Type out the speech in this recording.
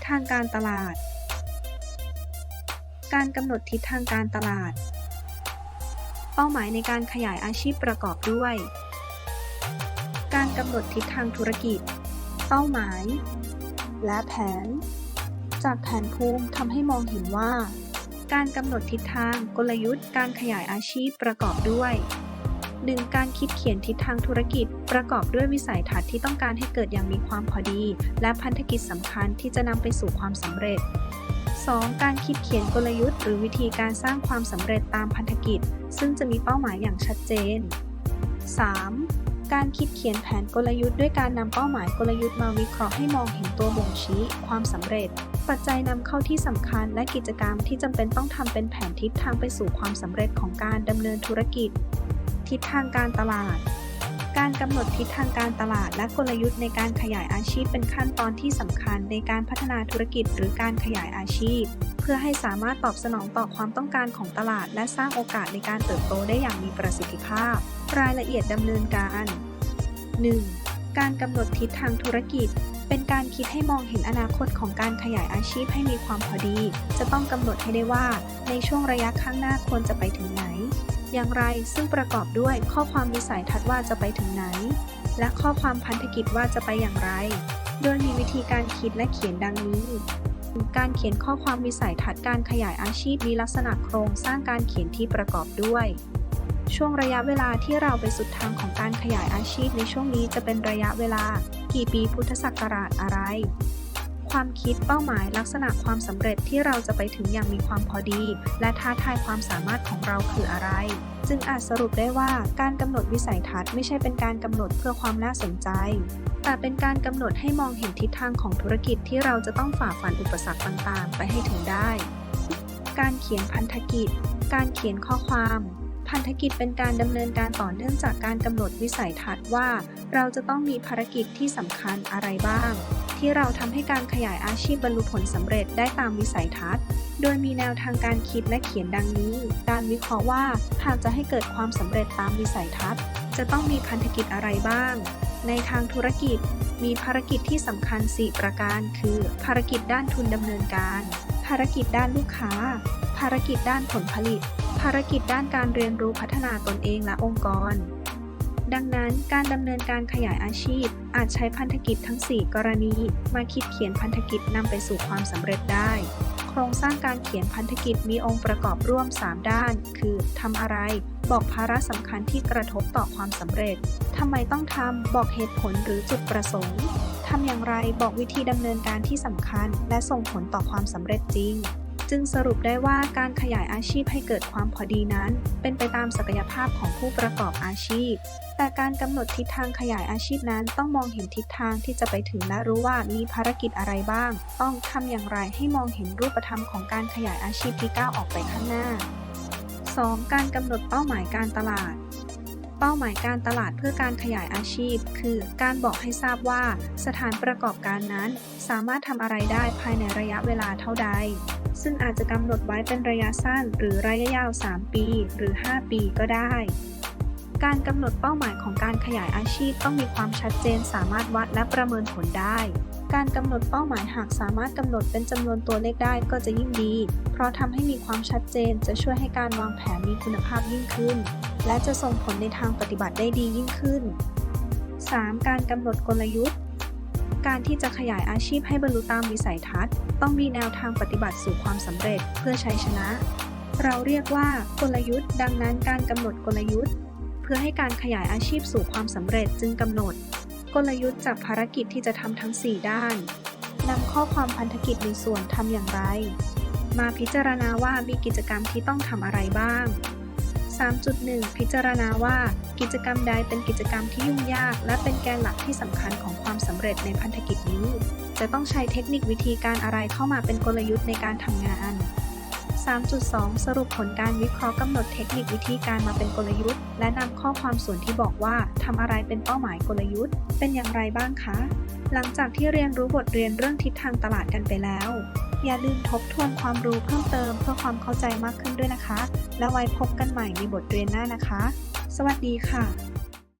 ศทางการตลาด การกำหนดทิศทางการตลาด เป้าหมายในการขยายอาชีพประกอบด้วย การกำหนดทิศทางธุรกิจ เป้าหมาย และแผน จากแผนภูมิทำให้มองเห็นว่า การกำหนดทิศทางกลยุทธ์ การขยายอาชีพประกอบด้วย 1. การคิดเขียนทิศทางธุรกิจ ประกอบด้วยวิสัยทัศน์ที่ต้องการให้เกิดอย่างมีความพอดี และพันธกิจสำคัญที่จะนำไปสู่ความสำเร็จ 2. การคิดเขียนกลยุทธ์ หรือวิธีการสร้างความสำเร็จตามพันธกิจ ซึ่งจะมีเป้าหมายอย่างชัดเจน 3. การคิดเขียนแผนกลยุทธ์ด้วยการนำเป้าหมายกลยุทธ์มาวิเคราะห์ให้มองเห็นตัวบ่งชี้ ความสำเร็จ ปัจจัยนำเข้าที่สำคัญและกิจกรรมที่จำเป็นต้องทำเป็นแผนทิศทางไปสู่ความสำเร็จของการดำเนินธุรกิจ ทิศทางการตลาด การกำหนดทิศทางการตลาด และกลยุทธ์ในการขยายอาชีพเป็นขั้นตอนที่สำคัญในการพัฒนาธุรกิจหรือการขยายอาชีพ เพื่อให้สามารถตอบสนองต่อความต้องการของตลาด และสร้างโอกาสในการเติบโตได้อย่างมีประสิทธิภาพ รายละเอียดดำเนินการ 1. การกำหนดทิศทางธุรกิจเป็นการคิดให้มองเห็นอนาคตของการขยายอาชีพให้มีความพอดี จะต้องกำหนดให้ได้ว่า ในช่วงระยะข้างหน้าควรจะไปถึงไหน อย่างไรซึ่งประกอบด้วยข้อความวิสัยทัศน์ว่าจะไปถึงไหน และข้อความพันธกิจว่าจะไปอย่างไร โดยมีวิธีการคิดและเขียนดังนี้ การเขียนข้อความวิสัยทัศน์การขยายอาชีพมีลักษณะโครงสร้างการเขียนที่ประกอบด้วย ช่วงระยะเวลาที่เราไปสุดทางของการขยายอาชีพในช่วงนี้จะเป็นระยะเวลา กี่ปีพุทธศักราชอะไร ความคิดเป้าหมายลักษณะความสำเร็จที่เราจะไปถึงอย่างมีความพอดี และท้าทายความสามารถของเราคืออะไร จึงอาจสรุปได้ว่าการกำหนดวิสัยทัศน์ไม่ใช่เป็นการกำหนดเพื่อความน่าสนใจ แต่เป็นการกำหนดให้มองเห็นทิศทางของธุรกิจที่เราจะต้องฝ่าฟันอุปสรรคต่างๆ ไปให้ถึงได้ การเขียนพันธกิจ การเขียนข้อความพันธกิจเป็นการดำเนินการต่อเนื่องจากการกำหนดวิสัยทัศน์ว่า เราจะต้องมีภารกิจที่สำคัญอะไรบ้าง ที่เราทำให้การขยายอาชีพบรรลุผลสำเร็จได้ตามวิสัยทัศน์ โดยมีแนวทางการคิดและเขียนดังนี้ การวิเคราะห์ว่าหากจะให้เกิดความสำเร็จตามวิสัยทัศน์ จะต้องมีพันธกิจอะไรบ้าง ในทางธุรกิจ มีภารกิจที่สำคัญ 4 ประการ คือ ภารกิจด้านทุนดำเนินการ ภารกิจด้านลูกค้า ภารกิจด้านผลผลิต ภารกิจด้านการเรียนรู้พัฒนาตนเองและองค์กร ดังนั้นการดำเนินการขยายอาชีพ อาจใช้พันธกิจทั้ง 4 กรณี มาคิดเขียนพันธกิจนำไปสู่ความสำเร็จได้ โครงสร้างการเขียนพันธกิจมีองค์ประกอบร่วม 3 ด้าน คือทำอะไร บอกภาระสำคัญที่กระทบต่อความสำเร็จทำไมต้องทำบอกเหตุผลหรือจุดประสงค์ทำอย่างไรบอกวิธีดำเนินการที่สำคัญ และส่งผลต่อความสำเร็จจริง จึงสรุปได้ว่าการขยายอาชีพให้เกิดความพอดีนั้น เป็นไปตามศักยภาพของผู้ประกอบอาชีพ แต่การกำหนดทิศทางขยายอาชีพนั้นต้องมองเห็นทิศทางที่จะไปถึงและรู้ว่ามีภารกิจอะไรบ้าง ต้องทำอย่างไรให้มองเห็นรูปธรรมของการขยายอาชีพที่ก้าวออกไปข้างหน้า 2. การกำหนดเป้าหมายการตลาด เป้าหมายการตลาดเพื่อการขยายอาชีพ คือการบอกให้ทราบว่าสถานประกอบการนั้น สามารถทำอะไรได้ภายในระยะเวลาเท่าใด ซึ่งอาจจะกำหนดไว้เป็นระยะสั้น หรือระยะยาว 3 ปี หรือ 5 ปีก็ได้ การกำหนดเป้าหมายของการขยายอาชีพต้องมีความชัดเจนสามารถวัดและประเมินผลได้การกำหนดเป้าหมายหากสามารถกำหนดเป็นจำนวนตัวเลขได้ก็จะยิ่งดี เพราะทำให้มีความชัดเจนจะช่วยให้การวางแผนมีคุณภาพยิ่งขึ้น และจะส่งผลในทางปฏิบัติได้ดียิ่งขึ้น 3. การกำหนดกลยุทธ์ การที่จะขยายอาชีพให้บรรลุตามวิสัยทัศน์ ต้องมีแนวทางปฏิบัติสู่ความสำเร็จเพื่อชัยชนะ เราเรียกว่ากลยุทธ์ ดังนั้นการกำหนดกลยุทธ์ เพื่อให้การขยายอาชีพสู่ความสำเร็จจึงกำหนด กลยุทธ์จากภารกิจที่จะทำทั้ง 4 ด้านนำข้อความพันธกิจในส่วนทำอย่างไร มาพิจารณาว่ามีกิจกรรมที่ต้องทำอะไรบ้าง 3.1 พิจารณาว่ากิจกรรมใดเป็นกิจกรรมที่ยุ่งยาก และเป็นแกนหลักที่สำคัญของความสำเร็จในพันธกิจนี้ จะต้องใช้เทคนิควิธีการอะไรเข้ามาเป็นกลยุทธ์ในการทำงาน 3.2 สรุปผลการวิเคราะห์กำหนดเทคนิควิธีการมาเป็นกลยุทธ์ และนำข้อความส่วนที่บอกว่าทำอะไรเป็นเป้าหมายกลยุทธ์ เป็นอย่างไรบ้างคะ หลังจากที่เรียนรู้บทเรียนเรื่องทิศทางตลาดกันไปแล้ว อย่าลืมทบทวนความรู้เพิ่มเติมเพื่อความเข้าใจมากขึ้นด้วยนะคะ และไว้พบกันใหม่ในบทเรียนหน้านะคะ สวัสดีค่ะ